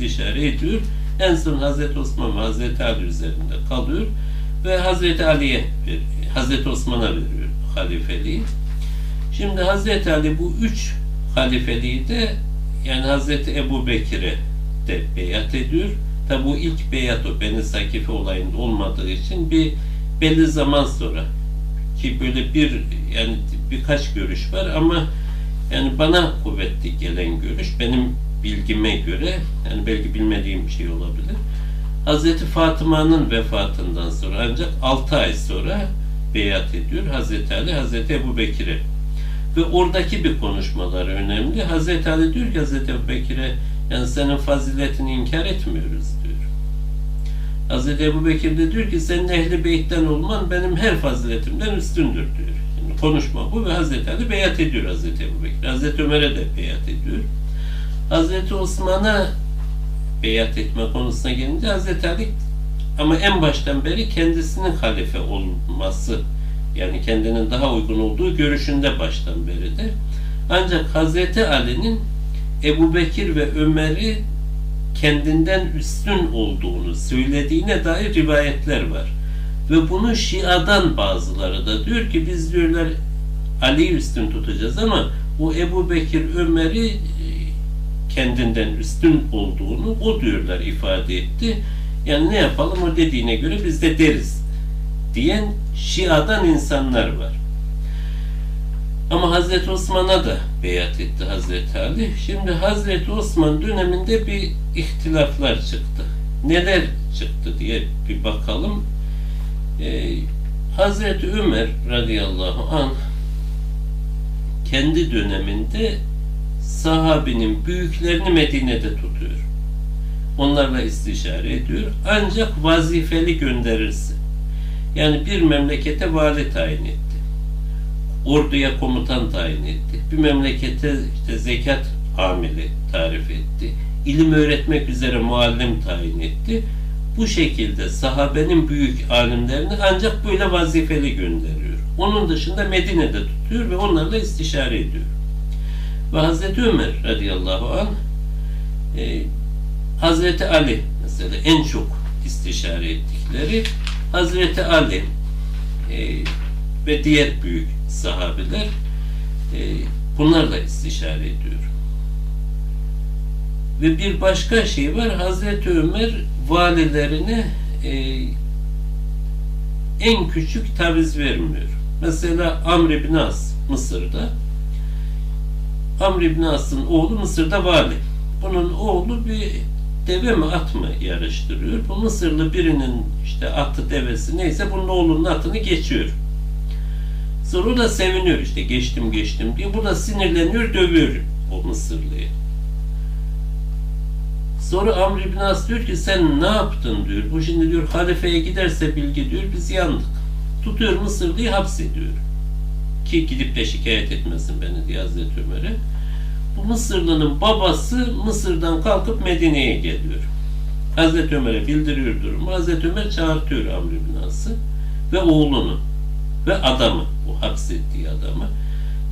istişare ediyor. En son Hazreti Osman ve Hazreti Ali üzerinde kalıyor ve Hazreti Ali'ye Hazreti Osman'a veriyor halifeliği. Şimdi Hazreti Ali bu üç halifeliği de yani Hazreti Ebu Bekir'e de beyat ediyor. Tabi bu ilk beyat o Beni Sakife olayında olmadığı için bir belli zaman sonra ki böyle bir yani birkaç görüş var ama yani bana kuvvetli gelen görüş benim bilgime göre yani belki bilmediğim bir şey olabilir. Hazreti Fatıma'nın vefatından sonra ancak 6 ay sonra beyat ediyor Hazreti Ali Hazreti Ebu Bekir'e. Ve oradaki bir konuşmalar önemli. Hazreti Ali diyor ki Hazreti Ebu Bekir'e yani senin faziletini inkar etmiyoruz diyor. Hazreti Ebu Bekir de diyor ki senin ehli beytten olman benim her faziletimden üstündür diyor. Şimdi konuşma bu ve Hazreti Ali beyat ediyor Hazreti Ebu Bekir. Hazreti Ömer'e de beyat ediyor. Hazreti Osman'a beyat etme konusuna gelince Hazreti Ali ama en baştan beri kendisinin halife olması yani kendinin daha uygun olduğu görüşünde baştan beridir. Ancak Hazreti Ali'nin Ebu Bekir ve Ömer'i kendinden üstün olduğunu söylediğine dair rivayetler var. Ve bunu Şia'dan bazıları da diyor ki biz diyorlar Ali'yi üstün tutacağız ama o Ebu Bekir Ömer'i kendinden üstün olduğunu o diyorlar ifade etti. Yani ne yapalım o dediğine göre biz de deriz diyen Şia'dan insanlar var. Ama Hazreti Osman'a da beyat etti Hazreti Ali. Şimdi Hazreti Osman döneminde bir ihtilaflar çıktı. Neler çıktı diye bir bakalım. Ee, Hazreti Ömer radıyallahu anh kendi döneminde sahabinin büyüklerini Medine'de tutuyor. Onlarla istişare ediyor. Ancak vazifeli gönderirse. Yani bir memlekete vali tayin etti. Orduya komutan tayin etti. Bir memlekete işte zekat amili tarif etti. İlim öğretmek üzere muallim tayin etti. Bu şekilde sahabenin büyük alimlerini ancak böyle vazifeli gönderiyor. Onun dışında Medine'de tutuyor ve onlarla istişare ediyor. Ve Hazreti Ömer radıyallahu anh e, Hazreti Ali mesela en çok istişare ettikleri Hazreti Ali e, ve diğer büyük sahabeler e, bunlarla istişare ediyor. Ve bir başka şey var. Hazreti Ömer valilerine e, en küçük taviz vermiyor. Mesela Amr ibn As Mısır'da Amr ibn As'ın oğlu Mısır'da vali. Bunun oğlu bir deve mi at mı yarıştırıyor. Bu Mısırlı birinin işte atı devesi neyse bunun oğlunun atını geçiyor. Sonra da seviniyor işte geçtim geçtim diye. Bu da sinirleniyor dövüyor o Mısırlıyı. Sonra Amr ibn As diyor ki sen ne yaptın diyor. Bu şimdi diyor halifeye giderse bilgi diyor biz yandık. Tutuyor Mısırlıyı hapsediyor. Ki gidip de şikayet etmesin beni diye Hazreti Ömer'e. Mısırlı'nın babası Mısır'dan kalkıp Medine'ye geliyor. Hazreti Ömer'e bildiriyor durumu. Hazreti Ömer çağırtıyor Amr ibn As'ı ve oğlunu ve adamı, o hapsettiği adamı.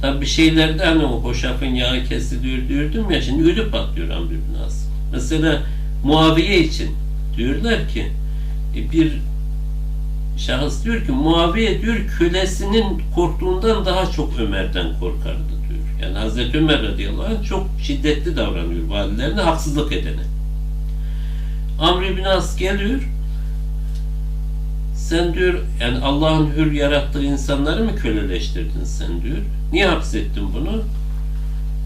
Tabi bir şeylerde hani o hoşafın yağı kesiliyor diyordum ya şimdi ölü patlıyor Amr ibn As. Mesela Muaviye için diyorlar ki e, bir şahıs diyor ki Muaviye diyor kölesinin korktuğundan daha çok Ömer'den korkardı. Yani Hazreti Ömer radıyallahu anh çok şiddetli davranıyor valilerine haksızlık edene. Amr ibn As geliyor sen diyor yani Allah'ın hür yarattığı insanları mı köleleştirdin sen diyor. Niye hapsettin bunu?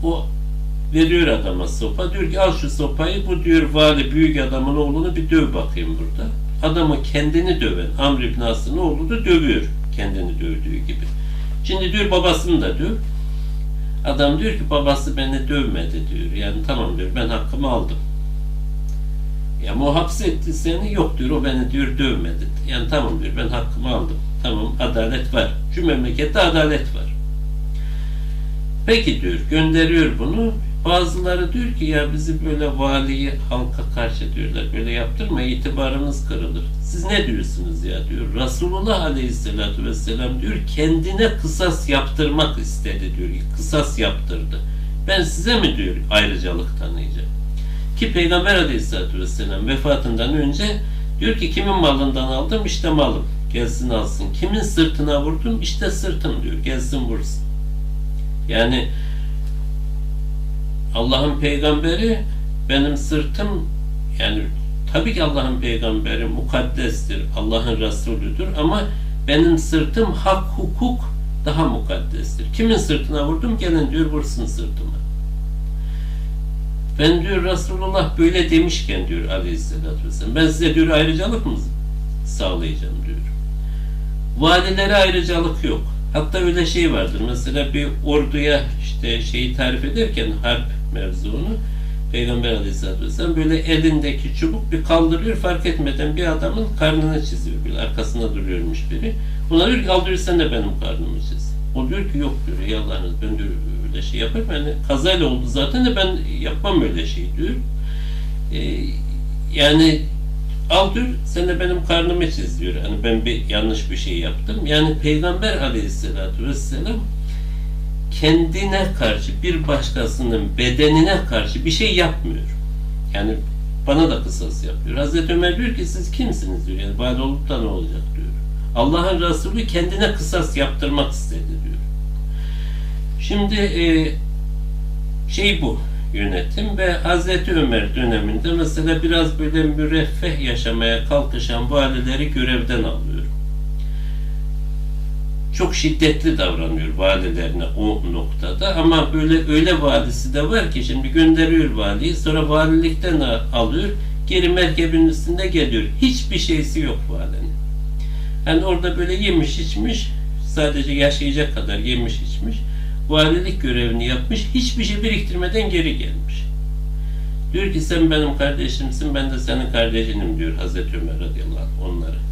O veriyor adama sopa. Diyor ki al şu sopayı bu diyor vali büyük adamın oğlunu bir döv bakayım burada. Adamı kendini döven Amr ibn As'ın oğlu dövüyor kendini dövdüğü gibi. Şimdi diyor babasını da döv. Adam diyor ki babası beni dövmedi diyor. Yani tamam diyor ben hakkımı aldım. Ya o hapsetti seni yok diyor o beni diyor dövmedi. Yani tamam diyor ben hakkımı aldım. Tamam adalet var. Şu memlekette adalet var. Peki diyor gönderiyor bunu. Bazıları diyor ki ya bizi böyle valiyi halka karşı diyorlar. Böyle yaptırma itibarımız kırılır. Siz ne diyorsunuz ya diyor. Resulullah Aleyhisselatü Vesselam diyor kendine kısas yaptırmak istedi diyor. Kısas yaptırdı. Ben size mi diyor ayrıcalık tanıyacağım. Ki Peygamber Aleyhisselatü Vesselam vefatından önce diyor ki kimin malından aldım işte malım gelsin alsın. Kimin sırtına vurdum işte sırtım diyor gelsin vursun. Yani Allah'ın peygamberi benim sırtım yani tabii ki Allah'ın peygamberi mukaddestir, Allah'ın Resulüdür ama benim sırtım hak hukuk daha mukaddestir. Kimin sırtına vurdum gelin diyor vursun sırtıma. Ben diyor Resulullah böyle demişken diyor aleyhissalatü vesselam ben size diyor ayrıcalık mı sağlayacağım diyor. Vadilere ayrıcalık yok. Hatta öyle şey vardır. Mesela bir orduya işte şeyi tarif ederken harp mevzunu Peygamber Aleyhisselatü Vesselam böyle elindeki çubuk bir kaldırıyor fark etmeden bir adamın karnını çiziyor. Bir arkasında duruyormuş biri. Ona diyor ki al sen benim karnımı çiz. O diyor ki yok diyor ey Allah'ınız ben diyor öyle şey yaparım. Yani kazayla oldu zaten de ben yapmam öyle şey diyor. Ee, yani al diyor sen de benim karnımı çiz diyor. Hani ben bir yanlış bir şey yaptım. Yani Peygamber Aleyhisselatü Vesselam kendine karşı bir başkasının bedenine karşı bir şey yapmıyor. Yani bana da kısas yapıyor. Hazreti Ömer diyor ki siz kimsiniz diyor. Yani bari olup da ne olacak diyor. Allah'ın Resulü kendine kısas yaptırmak istedi diyor. Şimdi e, şey bu yönetim ve Hazreti Ömer döneminde mesela biraz böyle müreffeh yaşamaya kalkışan valileri görevden alıyor. Çok şiddetli davranıyor valilerine o noktada ama böyle öyle valisi de var ki şimdi gönderiyor valiyi sonra valilikten alıyor geri merkebin üstünde geliyor. Hiçbir şeysi yok valinin. Yani orada böyle yemiş içmiş sadece yaşayacak kadar yemiş içmiş valilik görevini yapmış, hiçbir şey biriktirmeden geri gelmiş. Diyor ki sen benim kardeşimsin, ben de senin kardeşinim diyor Hazreti Ömer radıyallahu anh onlara.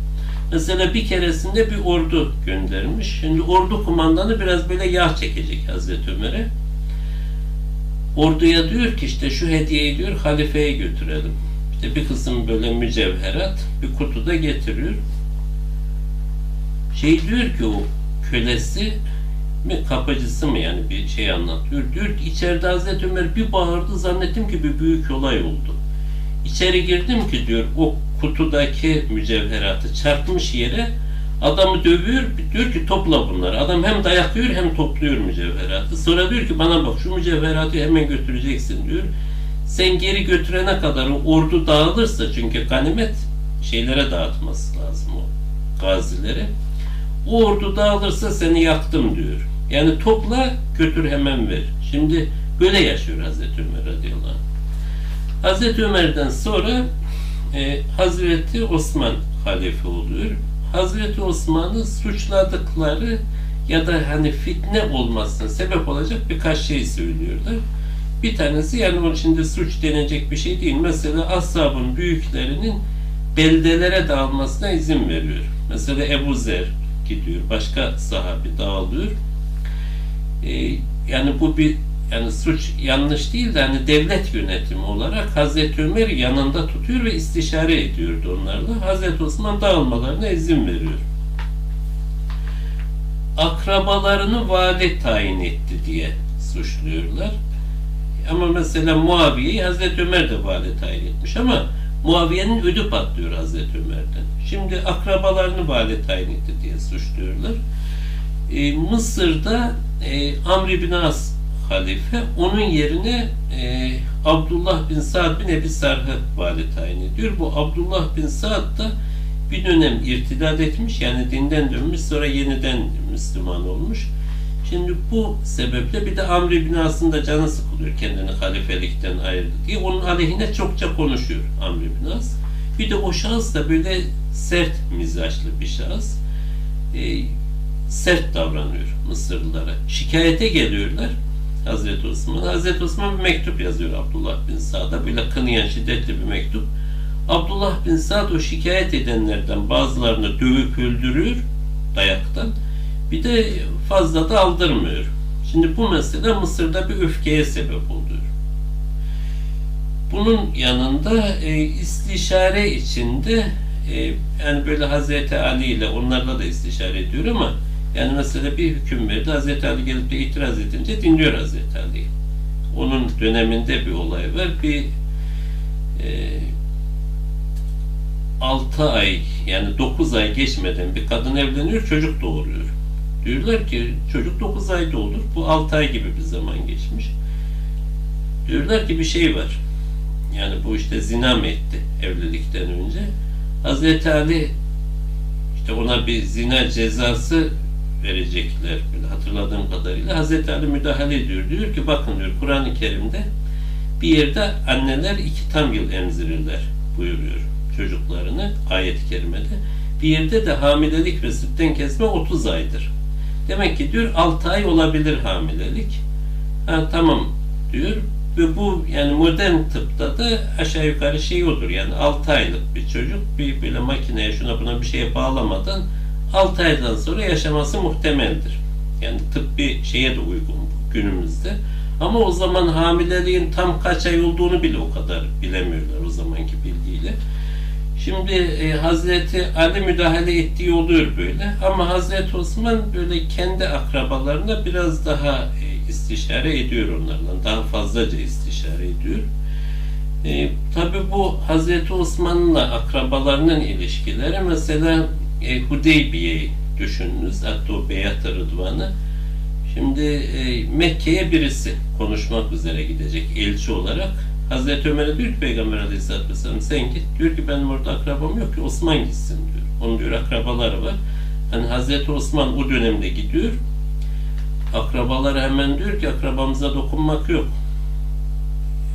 Mesela bir keresinde bir ordu göndermiş. Şimdi ordu kumandanı biraz böyle yağ çekecek Hazreti Ömer'e. Orduya diyor ki işte şu hediyeyi diyor halifeye götürelim. İşte bir kısım böyle mücevherat bir kutuda getiriyor. Şey diyor ki o kölesi mi kapıcısı mı yani bir şey anlatıyor. Diyor ki içeride Hazreti Ömer bir bağırdı zannettim ki bir büyük olay oldu. İçeri girdim ki diyor o kutudaki mücevheratı çarpmış yere adamı dövüyor diyor ki topla bunları. Adam hem dayak yiyor hem topluyor mücevheratı. Sonra diyor ki bana bak şu mücevheratı hemen götüreceksin diyor. Sen geri götürene kadar o ordu dağılırsa çünkü ganimet şeylere dağıtması lazım o gazilere. O ordu dağılırsa seni yaktım diyor. Yani topla götür hemen ver. Şimdi böyle yaşıyor Hazreti Ömer radıyallahu anh. Hazreti Ömer'den sonra e, Hazreti Osman halife oluyor. Hazreti Osman'ı suçladıkları ya da hani fitne olmasına sebep olacak birkaç şey söylüyorlar. Bir tanesi yani onun şimdi suç denecek bir şey değil. Mesela ashabın büyüklerinin beldelere dağılmasına izin veriyor. Mesela Ebu Zer gidiyor. Başka sahabi dağılıyor. Ee, yani bu bir yani suç yanlış değil de hani devlet yönetimi olarak Hazreti Ömer yanında tutuyor ve istişare ediyordu onlarla. Hazreti Osman dağılmalarına izin veriyor. Akrabalarını vali tayin etti diye suçluyorlar. Ama mesela Muaviye'yi Hazreti Ömer de vali tayin etmiş ama Muaviye'nin ödü patlıyor Hazreti Ömer'den. Şimdi akrabalarını vali tayin etti diye suçluyorlar. Ee, Mısır'da e, Amr bin As halife onun yerine e, Abdullah bin Sa'd bin Ebi Sarh'ı vali tayin ediyor. Bu Abdullah bin Sa'd da bir dönem irtidat etmiş yani dinden dönmüş sonra yeniden Müslüman olmuş. Şimdi bu sebeple bir de Amr bin As'ın da canı sıkılıyor kendini halifelikten ayırdı diye. Onun aleyhine çokça konuşuyor Amr bin As. Bir de o şahıs da böyle sert mizaçlı bir şahıs. E, sert davranıyor Mısırlılara. Şikayete geliyorlar Hazreti Osman. Hazreti Osman bir mektup yazıyor Abdullah bin Sa'da. Böyle kınayan şiddetli bir mektup. Abdullah bin Sa'd o şikayet edenlerden bazılarını dövüp öldürüyor dayaktan. Bir de fazla da aldırmıyor. Şimdi bu mesele Mısır'da bir öfkeye sebep oluyor. Bunun yanında e, istişare içinde e, yani böyle Hazreti Ali ile onlarla da istişare ediyor ama yani mesela bir hüküm verdi. Hazreti Ali gelip de itiraz edince dinliyor Hazreti Ali. Onun döneminde bir olay var. Bir e, 6 ay yani 9 ay geçmeden bir kadın evleniyor çocuk doğuruyor. Diyorlar ki çocuk 9 ayda olur. Bu 6 ay gibi bir zaman geçmiş. Diyorlar ki bir şey var. Yani bu işte zina mı etti evlilikten önce? Hazreti Ali işte ona bir zina cezası verecekler. Böyle hatırladığım kadarıyla Hazreti Ali müdahale ediyor. Diyor ki bakın diyor Kur'an-ı Kerim'de bir yerde anneler iki tam yıl emzirirler buyuruyor çocuklarını ayet-i kerimede. Bir yerde de hamilelik ve sütten kesme 30 aydır. Demek ki diyor 6 ay olabilir hamilelik. Ha, tamam diyor ve bu yani modern tıpta da aşağı yukarı şey odur yani 6 aylık bir çocuk bir böyle makineye şuna buna bir şeye bağlamadan 6 aydan sonra yaşaması muhtemeldir. Yani tıbbi şeye de uygun bu günümüzde. Ama o zaman hamileliğin tam kaç ay olduğunu bile o kadar bilemiyorlar o zamanki bilgiyle. Şimdi e, Hazreti Ali müdahale ettiği oluyor böyle ama Hazreti Osman böyle kendi akrabalarına biraz daha e, istişare ediyor onlardan. Daha fazlaca istişare ediyor. E, Tabi bu Hazreti Osman'la akrabalarının ilişkileri mesela e, Hudeybiye'yi düşününüz. Hatta o Beyat Rıdvan'ı. Şimdi e, Mekke'ye birisi konuşmak üzere gidecek elçi olarak. Hazreti Ömer'e diyor ki Peygamber Aleyhisselatü Vesselam sen git. Diyor ki benim orada akrabam yok ki Osman gitsin diyor. Onun diyor akrabaları var. Hani Hazreti Osman o dönemde gidiyor. Akrabaları hemen diyor ki akrabamıza dokunmak yok.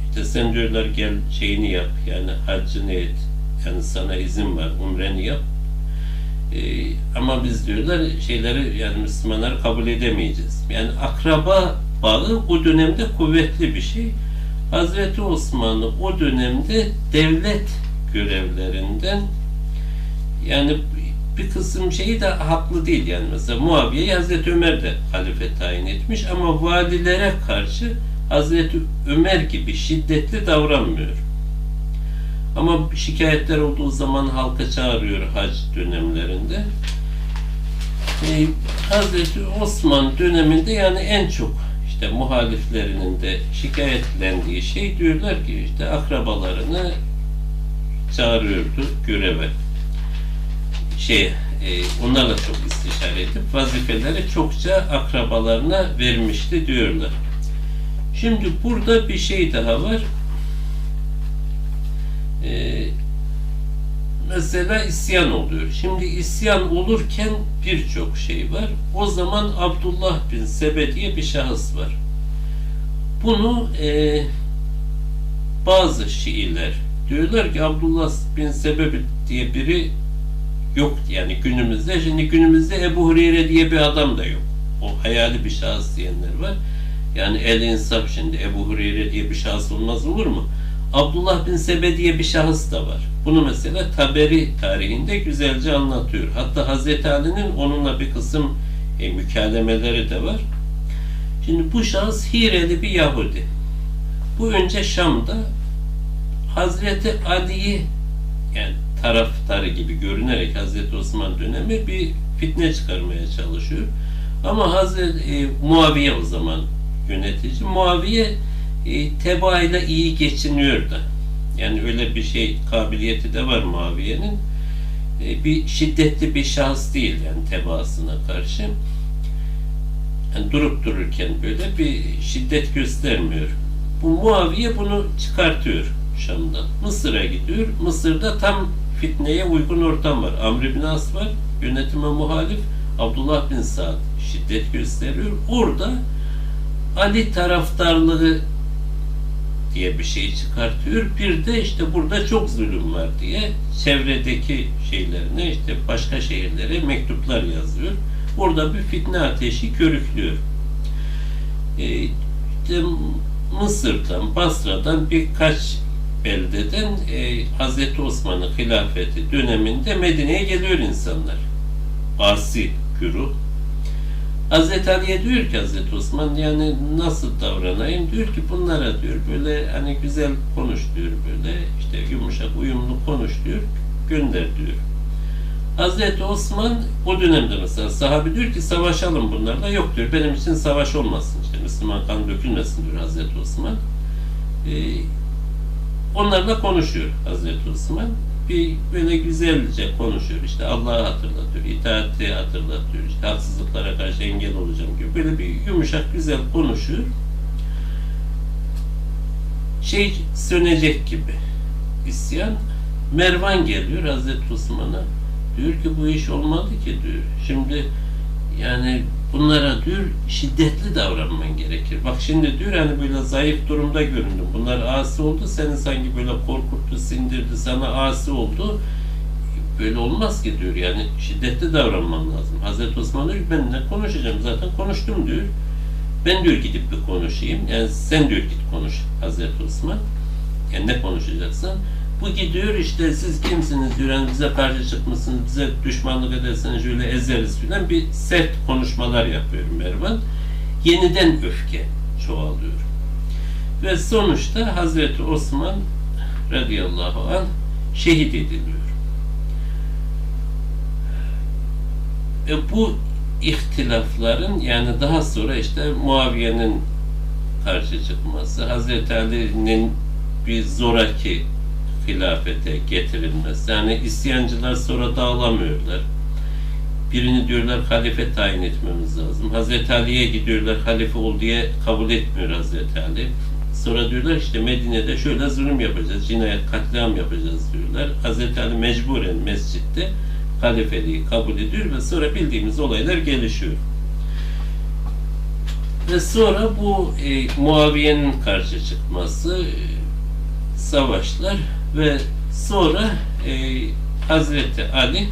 İşte sen diyorlar gel şeyini yap yani haccını et. Yani sana izin var umreni yap. Ee, ama biz diyorlar şeyleri yani Müslümanları kabul edemeyeceğiz. Yani akraba bağı o dönemde kuvvetli bir şey. Hazreti Osman'ı o dönemde devlet görevlerinden yani bir kısım şeyi de haklı değil yani mesela Muaviye'yi Hazreti Ömer de halife tayin etmiş ama valilere karşı Hazreti Ömer gibi şiddetli davranmıyor. Ama şikayetler olduğu zaman halka çağırıyor hac dönemlerinde. Ee, Hazreti Osman döneminde yani en çok işte muhaliflerinin de şikayetlendiği şey diyorlar ki işte akrabalarını çağırıyordu göreve. Şey, e, onlarla çok istişare edip vazifeleri çokça akrabalarına vermişti diyorlar. Şimdi burada bir şey daha var. Ee, mesela isyan oluyor. Şimdi isyan olurken birçok şey var. O zaman Abdullah bin Sebe diye bir şahıs var. Bunu e, bazı Şiiler diyorlar ki Abdullah bin Sebe diye biri yok yani günümüzde. Şimdi günümüzde Ebu Hureyre diye bir adam da yok. O hayali bir şahıs diyenler var. Yani el insaf şimdi Ebu Hureyre diye bir şahıs olmaz olur mu? Abdullah bin Sebe diye bir şahıs da var. Bunu mesela Taberi tarihinde güzelce anlatıyor. Hatta Hazreti Ali'nin onunla bir kısım e, mükalemeleri de var. Şimdi bu şahıs Hireli bir Yahudi. Bu önce Şam'da Hazreti Ali'yi yani taraftarı gibi görünerek Hazreti Osman dönemi bir fitne çıkarmaya çalışıyor. Ama Hazreti e, Muaviye o zaman yönetici. Muaviye e, tebaayla iyi geçiniyor da. Yani öyle bir şey kabiliyeti de var Muaviye'nin. E, bir şiddetli bir şahıs değil yani tebaasına karşı. Yani durup dururken böyle bir şiddet göstermiyor. Bu Muaviye bunu çıkartıyor Şam'dan. Mısır'a gidiyor. Mısır'da tam fitneye uygun ortam var. Amr bin As var. Yönetime muhalif. Abdullah bin Saad şiddet gösteriyor. Orada Ali taraftarlığı diye bir şey çıkartıyor. Bir de işte burada çok zulüm var diye çevredeki şeylerine işte başka şehirlere mektuplar yazıyor. Orada bir fitne ateşi körüklüyor. Ee, işte Mısır'dan, Basra'dan birkaç beldeden e, Hazreti Osman'ın hilafeti döneminde Medine'ye geliyor insanlar. Asi güruh. Hazreti Ali'ye diyor ki Hazreti Osman yani nasıl davranayım? Diyor ki bunlara diyor böyle hani güzel konuş diyor böyle işte yumuşak uyumlu konuş diyor gönder diyor. Hazreti Osman o dönemde mesela sahabi diyor ki savaşalım bunlarla yok diyor benim için savaş olmasın işte Müslüman kan dökülmesin diyor Hazreti Osman. Ee, onlarla konuşuyor Hazreti Osman. Bir böyle güzelce konuşuyor. İşte Allah'ı hatırlatıyor, itaati hatırlatıyor, işte haksızlıklara karşı engel olacağım gibi. Böyle bir yumuşak güzel konuşuyor. Şey sönecek gibi isyan. Mervan geliyor Hazreti Osman'a. Diyor ki bu iş olmadı ki diyor. Şimdi yani bunlara diyor şiddetli davranman gerekir. Bak şimdi diyor hani böyle zayıf durumda göründün. Bunlar asi oldu. Seni sanki böyle korkuttu, sindirdi. Sana asi oldu. Böyle olmaz ki diyor. Yani şiddetli davranman lazım. Hazreti Osman diyor ben ne konuşacağım? Zaten konuştum diyor. Ben diyor gidip bir konuşayım. Yani sen diyor git konuş Hazreti Osman. Yani ne konuşacaksan. Bu gidiyor işte siz kimsiniz diyor. Bize karşı çıkmışsınız. Bize düşmanlık ederseniz şöyle ezeriz filan. Bir sert konuşmalar yapıyor Mervan. Yeniden öfke çoğalıyor. Ve sonuçta Hazreti Osman radıyallahu anh şehit ediliyor. E bu ihtilafların yani daha sonra işte Muaviye'nin karşı çıkması, Hazreti Ali'nin bir zoraki hilafete getirilmesi. Yani isyancılar sonra dağılamıyorlar. Birini diyorlar halife tayin etmemiz lazım. Hazreti Ali'ye gidiyorlar halife ol diye kabul etmiyor Hazreti Ali. Sonra diyorlar işte Medine'de şöyle zulüm yapacağız, cinayet, katliam yapacağız diyorlar. Hazreti Ali mecburen mescitte halifeliği kabul ediyor ve sonra bildiğimiz olaylar gelişiyor. Ve sonra bu e, Muaviye'nin karşı çıkması, e, savaşlar ve sonra e, Hazreti Ali